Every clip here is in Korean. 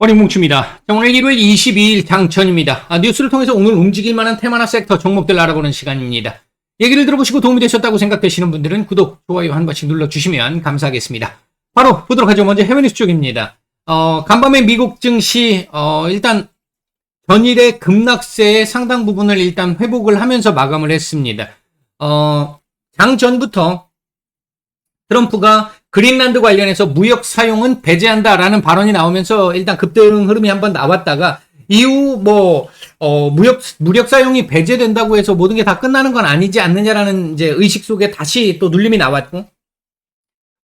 머리 뭉칩니다. 자, 오늘 1월 22일 장천입니다. 아, 뉴스를 통해서 오늘 움직일 만한 테마나 섹터 종목들 알아보는 시간입니다. 얘기를 들어보시고 도움이 되셨다고 생각되시는 분들은 구독, 좋아요 한 번씩 눌러주시면 감사하겠습니다. 바로 보도록 하죠. 먼저 해외 뉴스 쪽입니다. 어, 간밤에 미국 증시, 어, 일단 전일의 급락세의 상당 부분을 일단 회복을 하면서 마감을 했습니다. 어, 장 전부터 트럼프가 그린란드 관련해서 무역 사용은 배제한다라는 발언이 나오면서 일단 급등 흐름이 한번 나왔다가 이후 뭐 어, 무역 무력 사용이 배제된다고 해서 모든 게 다 끝나는 건 아니지 않느냐라는 이제 의식 속에 다시 또 눌림이 나왔고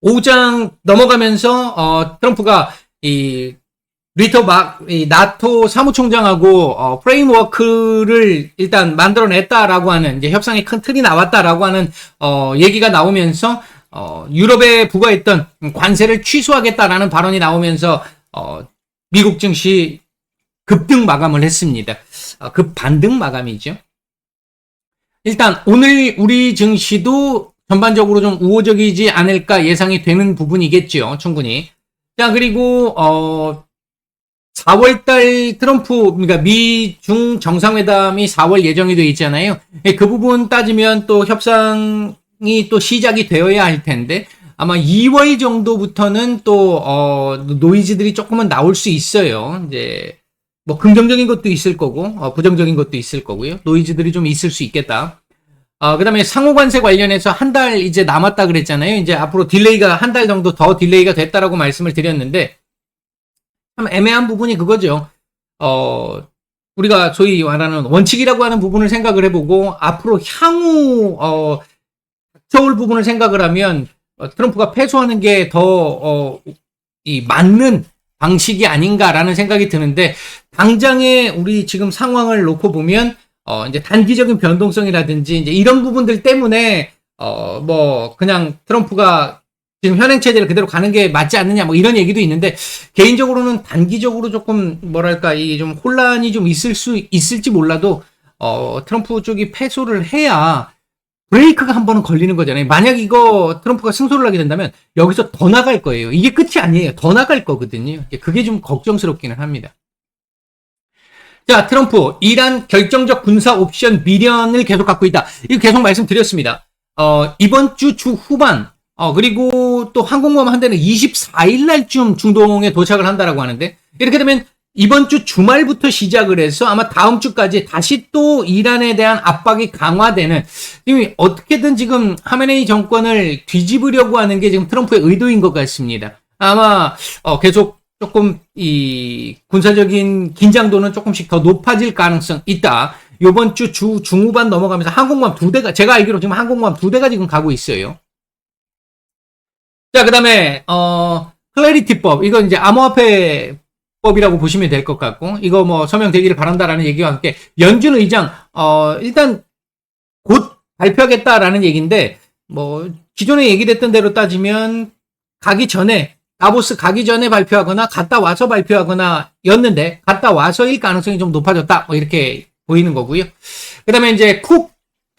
오장 넘어가면서 어, 트럼프가 이 리터 막, 이 나토 사무총장하고 어, 프레임워크를 일단 만들어냈다라고 하는 이제 협상의 큰 틀이 나왔다라고 하는 어, 얘기가 나오면서 어, 유럽에 부과했던 관세를 취소하겠다라는 발언이 나오면서 어, 미국 증시 급등 마감을 했습니다. 어, 급 반등 마감이죠. 일단 오늘 우리 증시도 전반적으로 좀 우호적이지 않을까 예상이 되는 부분이겠죠. 충분히. 자 그리고 어 4월 달 트럼프 그러니까 미중 정상회담이 4월 예정이 돼 있잖아요. 예, 그 부분 따지면 또 협상 이또 시작이 되어야 할 텐데 아마 2월 정도부터는 또 어, 노이즈들이 조금은 나올 수 있어요. 이제 뭐 긍정적인 것도 있을 거고 어, 부정적인 것도 있을 거고요. 노이즈들이 좀 있을 수 있겠다. 어, 그 다음에 상호관세 관련해서 한 달 이제 남았다 그랬잖아요. 이제 앞으로 딜레이가 한 달 정도 더 딜레이가 됐다라고 말씀을 드렸는데 참 애매한 부분이 그거죠. 어, 우리가 소위 말하는 원칙이라고 하는 부분을 생각을 해보고 앞으로 향후 어, 닥쳐올 부분을 생각을 하면 어, 트럼프가 패소하는 게 더 어, 이 맞는 방식이 아닌가라는 생각이 드는데 당장의 우리 지금 상황을 놓고 보면 어, 이제 단기적인 변동성이라든지 이제 이런 부분들 때문에 어, 뭐 그냥 트럼프가 지금 현행 체제를 그대로 가는 게 맞지 않느냐 뭐 이런 얘기도 있는데 개인적으로는 단기적으로 조금 뭐랄까 이 좀 혼란이 좀 있을 수 있을지 몰라도 어 트럼프 쪽이 패소를 해야 브레이크가 한 번은 걸리는 거잖아요. 만약 이거 트럼프가 승소를 하게 된다면 여기서 더 나갈 거예요. 이게 끝이 아니에요. 더 나갈 거거든요. 그게 좀 걱정스럽기는 합니다. 자, 트럼프, 이란 결정적 군사 옵션 미련을 계속 갖고 있다. 이거 계속 말씀드렸습니다. 어, 이번 주 주 후반, 어, 그리고 또 항공모함 한 대는 24일 날쯤 중동에 도착을 한다라고 하는데, 이렇게 되면 이번 주 주말부터 시작을 해서 아마 다음 주까지 다시 또 이란에 대한 압박이 강화되는, 이미 어떻게든 지금 하메네이 정권을 뒤집으려고 하는 게 지금 트럼프의 의도인 것 같습니다. 아마, 어, 계속 조금 이 군사적인 긴장도는 조금씩 더 높아질 가능성 있다. 요번 주 주 중후반 넘어가면서 항공모함 두 대가 제가 알기로 지금 항공모함 두 대가 지금 가고 있어요. 자, 그다음에 어 클래리티법 이건 이제 암호화폐 법이라고 보시면 될 것 같고 이거 뭐 서명되기를 바란다라는 얘기와 함께 연준 의장 어 일단 곧 발표하겠다라는 얘기인데 뭐 기존에 얘기됐던 대로 따지면 가기 전에 다보스 가기 전에 발표하거나 갔다 와서 발표하거나 였는데 갔다 와서일 가능성이 좀 높아졌다 뭐 이렇게 보이는 거고요. 그다음에 이제 쿡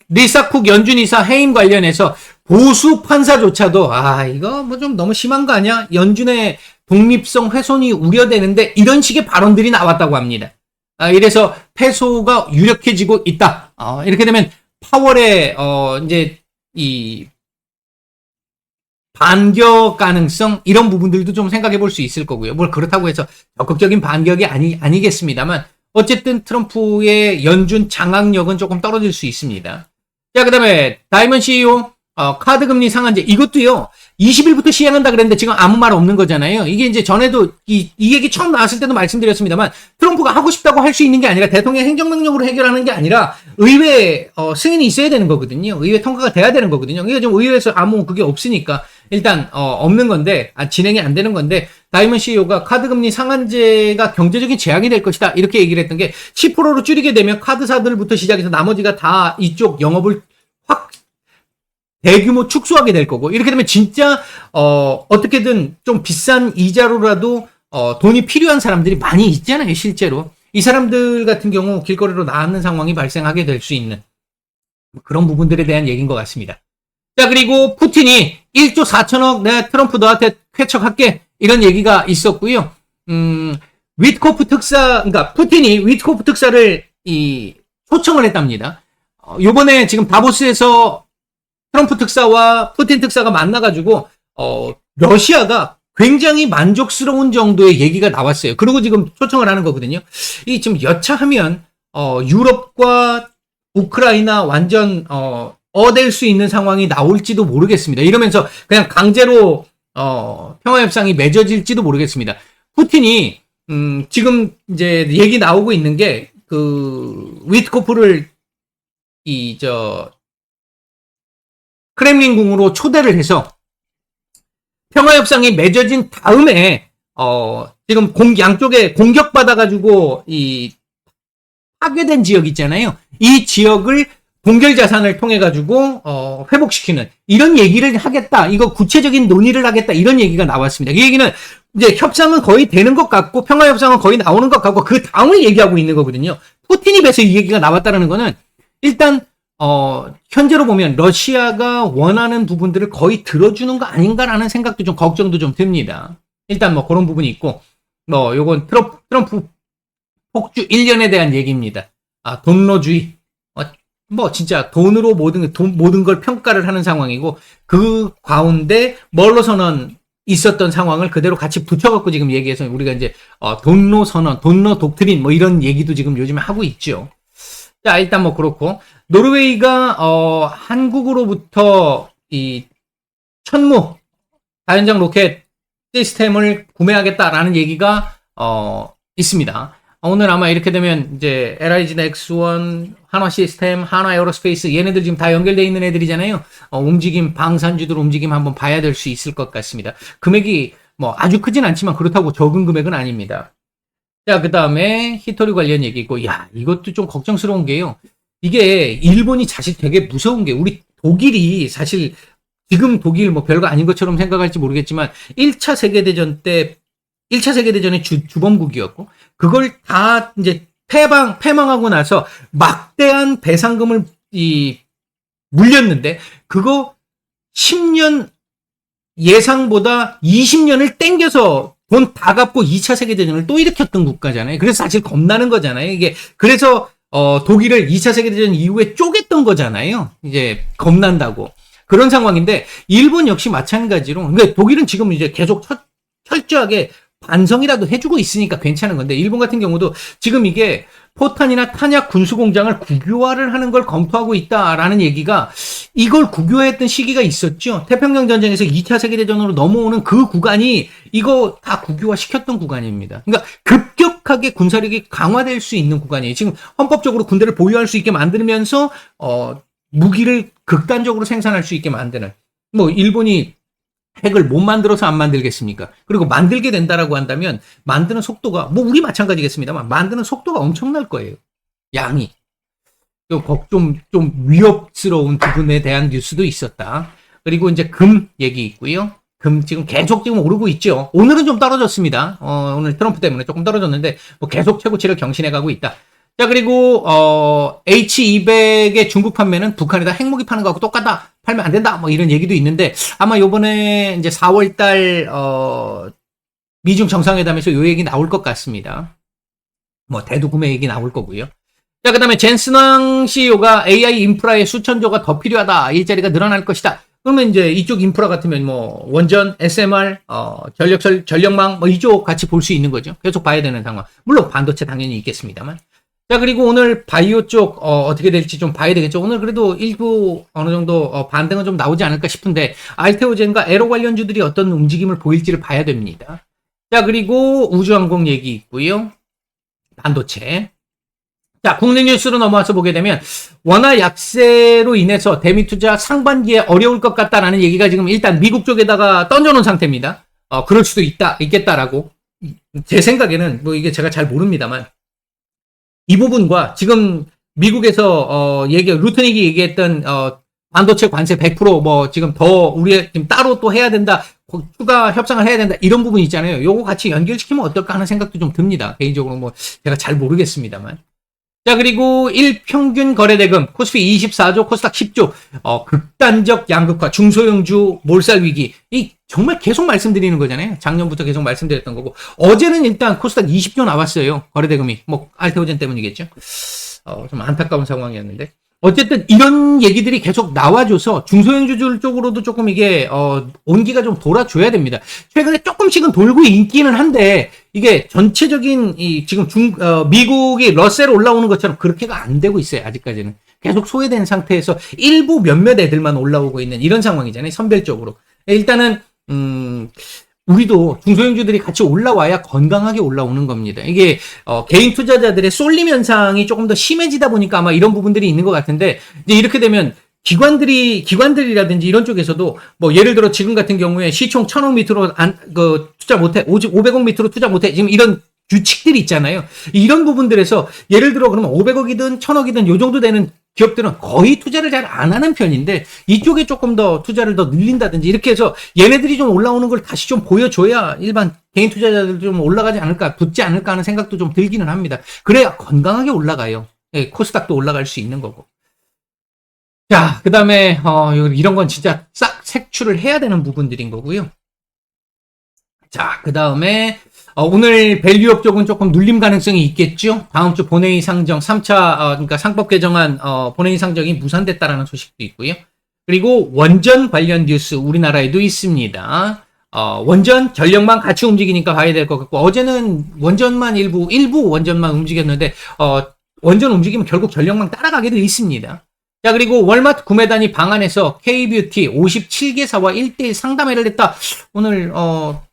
리사 쿡 연준 이사 해임 관련해서 보수 판사조차도 아 이거 뭐 좀 너무 심한 거 아니야? 연준의 독립성 훼손이 우려되는데 이런 식의 발언들이 나왔다고 합니다. 아, 이래서 패소가 유력해지고 있다. 어, 이렇게 되면 파월에 어 이제 이 반격 가능성 이런 부분들도 좀 생각해 볼 수 있을 거고요. 뭘 그렇다고 해서 적극적인 반격이 아니 아니겠습니다만 어쨌든 트럼프의 연준 장악력은 조금 떨어질 수 있습니다. 자, 그다음에 다이먼 CEO 어, 카드 금리 상한제 이것도요. 20일부터 시행한다 그랬는데 지금 아무 말 없는 거잖아요. 이게 이제 전에도 이, 이 얘기 처음 나왔을 때도 말씀드렸습니다만 트럼프가 하고 싶다고 할 수 있는 게 아니라 대통령 행정명령으로 해결하는 게 아니라 의회 어, 승인이 있어야 되는 거거든요. 의회 통과가 돼야 되는 거거든요. 이게 지금 의회에서 아무 그게 없으니까 일단 어, 없는 건데 아, 진행이 안 되는 건데 다이먼 CEO가 카드 금리 상한제가 경제적인 재앙이 될 것이다 이렇게 얘기를 했던 게 10%로 줄이게 되면 카드사들부터 시작해서 나머지가 다 이쪽 영업을 확 대규모 축소하게 될 거고 이렇게 되면 진짜 어 어떻게든 좀 비싼 이자로라도 어 돈이 필요한 사람들이 많이 있잖아요 실제로 이 사람들 같은 경우 길거리로 나가는 상황이 발생하게 될 수 있는 그런 부분들에 대한 얘기인 것 같습니다. 자 그리고 푸틴이 1조 4천억 내 트럼프 너한테 쾌척할게 이런 얘기가 있었고요. 음 위트코프 특사, 그러니까 푸틴이 위트코프 특사를 이 초청을 했답니다. 어, 요번에 지금 다보스에서 트럼프 특사와 푸틴 특사가 만나가지고 어, 러시아가 굉장히 만족스러운 정도의 얘기가 나왔어요. 그리고 지금 초청을 하는 거거든요. 이 지금 여차하면 어, 유럽과 우크라이나 완전 어, 어댈 수 있는 상황이 나올지도 모르겠습니다. 이러면서 그냥 강제로 어, 평화협상이 맺어질지도 모르겠습니다. 푸틴이 음, 지금 이제 얘기 나오고 있는 게 그 위트코프를 이 저 크렘린궁으로 초대를 해서 평화협상이 맺어진 다음에 어 지금 공 양쪽에 공격받아가지고 이 파괴된 지역 있잖아요. 이 지역을 동결 자산을 통해 가지고 어 회복시키는 이런 얘기를 하겠다. 이거 구체적인 논의를 하겠다. 이런 얘기가 나왔습니다. 이 얘기는 이제 협상은 거의 되는 것 같고 평화 협상은 거의 나오는 것 같고 그 다음을 얘기하고 있는 거거든요. 입에서 이 얘기가 나왔다는 거는 일단 어, 현재로 보면 러시아가 원하는 부분들을 거의 들어주는 거 아닌가라는 생각도 좀 걱정도 좀 듭니다. 일단 뭐 그런 부분이 있고, 뭐 요건 트럼프, 트럼프 폭주 1년에 대한 얘기입니다. 아, 돈로주의. 어, 뭐 진짜 돈으로 모든, 돈, 모든 걸 평가를 하는 상황이고, 그 가운데 멀로 선언 있었던 상황을 그대로 같이 붙여갖고 지금 얘기해서 우리가 이제 어, 돈로 선언, 돈로 독트린 뭐 이런 얘기도 지금 요즘에 하고 있죠. 자, 일단 뭐 그렇고, 노르웨이가, 어, 한국으로부터 이 천무, 다연장 로켓 시스템을 구매하겠다라는 얘기가, 어, 있습니다. 오늘 아마 이렇게 되면 이제 LIG X1, 한화 시스템, 한화 에어로스페이스 얘네들 지금 다 연결돼 있는 애들이잖아요. 어, 움직임 방산주들 움직임 한번 봐야 될 수 있을 것 같습니다. 금액이 뭐 아주 크진 않지만 그렇다고 적은 금액은 아닙니다. 자, 그 다음에 히토리 관련 얘기고, 야, 이것도 좀 걱정스러운 게요. 이게 일본이 사실 되게 무서운 게 우리 독일이 사실 지금 독일 뭐 별거 아닌 것처럼 생각할지 모르겠지만 1차 세계대전 때 1차 세계대전의 주, 주범국이었고 그걸 다 이제 패방 패망하고 나서 막대한 배상금을 이 물렸는데 그거 10년 예상보다 20년을 땡겨서 돈 다 갚고 2차 세계대전을 또 일으켰던 국가잖아요. 그래서 사실 겁나는 거잖아요. 이게 그래서 어, 독일을 2차 세계대전 이후에 쪼갰던 거잖아요. 이제 겁난다고. 그런 상황인데 일본 역시 마찬가지로 그러니까 독일은 지금 이제 계속 철, 철저하게 반성이라도 해주고 있으니까 괜찮은 건데 일본 같은 경우도 지금 이게 포탄이나 탄약 군수 공장을 국유화를 하는 걸 검토하고 있다라는 얘기가 이걸 국유화했던 시기가 있었죠. 태평양 전쟁에서 2차 세계 대전으로 넘어오는 그 구간이 이거 다 국유화 시켰던 구간입니다. 그러니까 급격하게 군사력이 강화될 수 있는 구간이에요. 지금 헌법적으로 군대를 보유할 수 있게 만들면서 어 무기를 극단적으로 생산할 수 있게 만드는 뭐 일본이 핵을 못 만들어서 안 만들겠습니까? 그리고 만들게 된다라고 한다면 만드는 속도가 뭐 우리 마찬가지겠습니다만 만드는 속도가 엄청날 거예요. 양이 좀좀 좀 위협스러운 부분에 대한 뉴스도 있었다. 그리고 이제 금 얘기 있고요. 금 지금 계속 지금 오르고 있죠. 오늘은 좀 떨어졌습니다. 어, 오늘 트럼프 때문에 조금 떨어졌는데 뭐 계속 최고치를 경신해 가고 있다. 자 그리고 어, H200의 중국 판매는 북한에다 핵무기 파는 거하고 똑같다. 팔면 안 된다. 뭐 이런 얘기도 있는데 아마 요번에 이제 4월 달 어, 미중 정상회담에서 요 얘기 나올 것 같습니다. 뭐 대두 구매 얘기 나올 거고요. 자, 그 다음에 젠스낭 CEO가 AI 인프라의 수천조가 더 필요하다. 일자리가 늘어날 것이다. 그러면 이제 이쪽 인프라 같으면 뭐 원전, SMR, 어, 전력 전력망 뭐 이쪽 같이 볼 수 있는 거죠. 계속 봐야 되는 상황. 물론 반도체 당연히 있겠습니다만. 자, 그리고 오늘 바이오 쪽, 어, 떻게 될지 좀 봐야 되겠죠. 오늘 그래도 일부 어느 정도 어, 반등은 좀 나오지 않을까 싶은데, 알테오젠과 에로 관련주들이 어떤 움직임을 보일지를 봐야 됩니다. 자, 그리고 우주항공 얘기 있고요. 반도체. 자, 국내 뉴스로 넘어와서 보게 되면, 원화 약세로 인해서 대미 투자 상반기에 어려울 것 같다라는 얘기가 지금 일단 미국 쪽에다가 던져놓은 상태입니다. 어, 그럴 수도 있다, 있겠다라고. 제 생각에는, 뭐 이게 제가 잘 모릅니다만, 이 부분과 지금 미국에서 어 얘기 루트닉이 얘기했던 어 반도체 관세 100%뭐 지금 더 우리 지금 따로 또 해야 된다 추가 협상을 해야 된다 이런 부분 있잖아요. 요거 같이 연결시키면 어떨까 하는 생각도 좀 듭니다. 개인적으로 뭐 제가 잘 모르겠습니다만 자, 그리고 1평균 거래대금, 코스피 24조, 코스닥 10조, 어, 극단적 양극화, 중소형주 몰살 위기. 이 정말 계속 말씀드리는 거잖아요. 작년부터 계속 말씀드렸던 거고. 어제는 일단 코스닥 20조 나왔어요. 거래대금이. 뭐, 알테오젠 때문이겠죠. 어, 좀 안타까운 상황이었는데. 어쨌든 이런 얘기들이 계속 나와줘서 중소형주들 쪽으로도 조금 이게 어, 온기가 좀 돌아줘야 됩니다. 최근에 조금씩은 돌고 있기는 한데 이게 전체적인 이 지금 중 어, 미국이 러셀 올라오는 것처럼 그렇게가 안 되고 있어요. 아직까지는 계속 소외된 상태에서 일부 몇몇 애들만 올라오고 있는 이런 상황이잖아요. 선별적으로 일단은 음. 우리도 중소형주들이 같이 올라와야 건강하게 올라오는 겁니다. 이게 어, 개인 투자자들의 쏠림 현상이 조금 더 심해지다 보니까 아마 이런 부분들이 있는 것 같은데 이제 이렇게 되면 기관들이 기관들이라든지 이런 쪽에서도 뭐 예를 들어 지금 같은 경우에 시총 1000억 밑으로 안 그 투자 못해 500억 밑으로 투자 못해 지금 이런 규칙들이 있잖아요. 이런 부분들에서 예를 들어 그러면 500억이든 1000억이든 요 정도 되는 기업들은 거의 투자를 잘 안 하는 편인데 이쪽에 조금 더 투자를 더 늘린다든지 이렇게 해서 얘네들이 좀 올라오는 걸 다시 좀 보여줘야 일반 개인 투자자들 좀 올라가지 않을까 붙지 않을까 하는 생각도 좀 들기는 합니다. 그래야 건강하게 올라가요. 예, 코스닥도 올라갈 수 있는 거고. 자, 그 다음에, 어, 이런 건 진짜 싹 색출을 해야 되는 부분들인 거고요. 자, 그 다음에, 어, 오늘 밸류업 쪽은 조금 눌림 가능성이 있겠죠? 다음 주 본회의 상정 3차, 어, 그러니까 상법 개정안, 어, 본회의 상정이 무산됐다라는 소식도 있고요. 그리고 원전 관련 뉴스 우리나라에도 있습니다. 어, 원전 전력만 같이 움직이니까 봐야 될 것 같고, 어제는 원전만 일부, 일부 원전만 움직였는데, 어, 원전 움직이면 결국 전력망 따라가게 돼 있습니다. 자, 그리고 월마트 구매단위 방안에서 K뷰티 57개사와 1대1 상담회를 했다. 오늘, 어,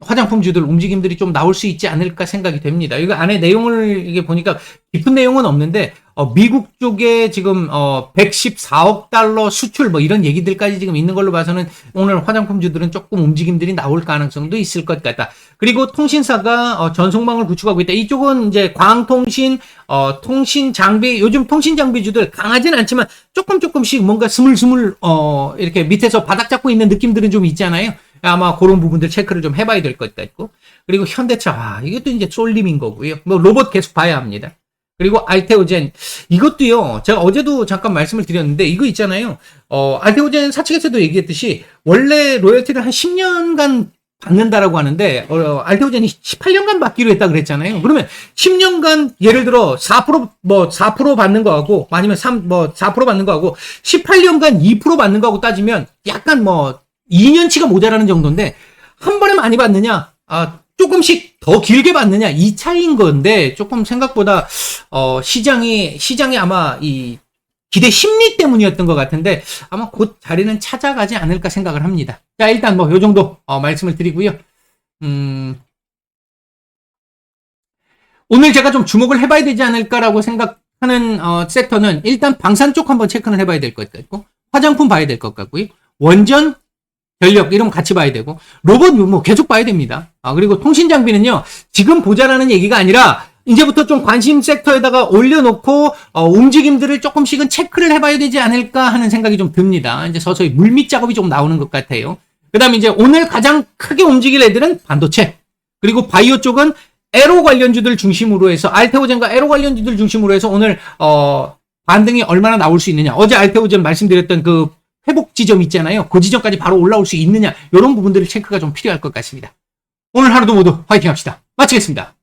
화장품주들 움직임들이 좀 나올 수 있지 않을까 생각이 됩니다. 이거 안에 내용을 이게 보니까 깊은 내용은 없는데 어, 미국 쪽에 지금 어, 114억 달러 수출 뭐 이런 얘기들까지 지금 있는 걸로 봐서는 오늘 화장품주들은 조금 움직임들이 나올 가능성도 있을 것 같다. 그리고 통신사가 어, 전송망을 구축하고 있다. 이쪽은 이제 광통신, 어, 통신 장비 요즘 통신 장비주들 강하진 않지만 조금 조금씩 뭔가 스물스물 어, 이렇게 밑에서 바닥 잡고 있는 느낌들은 좀 있잖아요. 아마 그런 부분들 체크를 좀 해봐야 될 것 같고 그리고 현대차 아, 이것도 이제 쏠림인 거고요. 뭐 로봇 계속 봐야 합니다. 그리고 알테오젠 이것도요. 제가 어제도 잠깐 말씀을 드렸는데 이거 있잖아요. 어, 알테오젠 사측에서도 얘기했듯이 원래 로열티를 한 10년간 받는다라고 하는데 어, 알테오젠이 18년간 받기로 했다 그랬잖아요. 그러면 10년간 예를 들어 4%뭐 4% 받는 거하고 아니면 3뭐4% 받는 거하고 18년간 2% 받는 거하고 따지면 약간 뭐 2년치가 모자라는 정도인데 한 번에 많이 받느냐? 아, 조금씩 더 길게 받느냐? 이 차이인 건데 조금 생각보다 어, 시장이 시장이 아마 이 기대 심리 때문이었던 것 같은데 아마 곧 자리는 찾아가지 않을까 생각을 합니다. 자, 일단 뭐 요 정도 어, 말씀을 드리고요. 음. 오늘 제가 좀 주목을 해봐야 되지 않을까라고 생각하는 어, 섹터는 일단 방산 쪽 한번 체크를 해봐야 될 것 같고 화장품 봐야 될 것 같고요. 원전 전력 이런 거 같이 봐야 되고 로봇 뭐 계속 봐야 됩니다. 아 그리고 통신 장비는요 지금 보자라는 얘기가 아니라 이제부터 좀 관심 섹터에다가 올려놓고 어, 움직임들을 조금씩은 체크를 해봐야 되지 않을까 하는 생각이 좀 듭니다. 이제 서서히 물밑 작업이 좀 나오는 것 같아요. 그다음에 이제 오늘 가장 크게 움직일 애들은 반도체 그리고 바이오 쪽은 에로 관련주들 중심으로 해서 알테오젠과 에로 관련주들 중심으로 해서 오늘 어, 반등이 얼마나 나올 수 있느냐 어제 알테오젠 말씀드렸던 그 회복 지점 있잖아요. 그 지점까지 바로 올라올 수 있느냐 이런 부분들을 체크가 좀 필요할 것 같습니다. 오늘 하루도 모두 화이팅 합시다. 마치겠습니다.